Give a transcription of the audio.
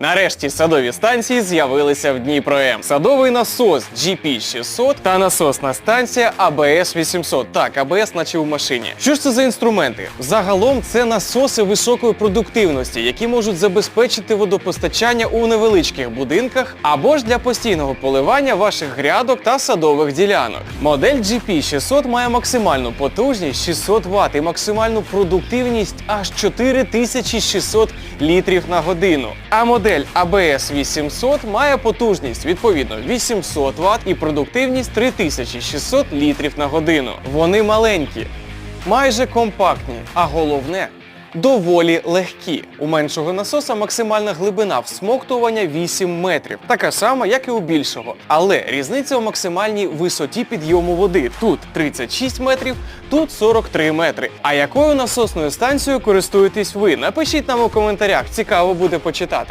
Нарешті садові станції з'явилися в Дніпро Садовий насос GP600 та насосна станція ABS 800. Так, ABS наче в машині. Що ж це за інструменти? Загалом це насоси високої продуктивності, які можуть забезпечити водопостачання у невеличких будинках або ж для постійного поливання ваших грядок та садових ділянок. Модель GP600 має максимальну потужність 600 Вт і максимальну продуктивність аж 4600 літрів на годину. А модель ABS 800 має потужність відповідно 800 Вт і продуктивність 3600 літрів на годину. Вони маленькі, майже компактні, а головне. Доволі легкі. У меншого насоса максимальна глибина всмоктування 8 метрів, така сама, як і у більшого. Але різниця у максимальній висоті підйому води. Тут 36 метрів, тут 43 метри. А якою насосною станцією користуєтесь ви? Напишіть нам у коментарях, цікаво буде почитати.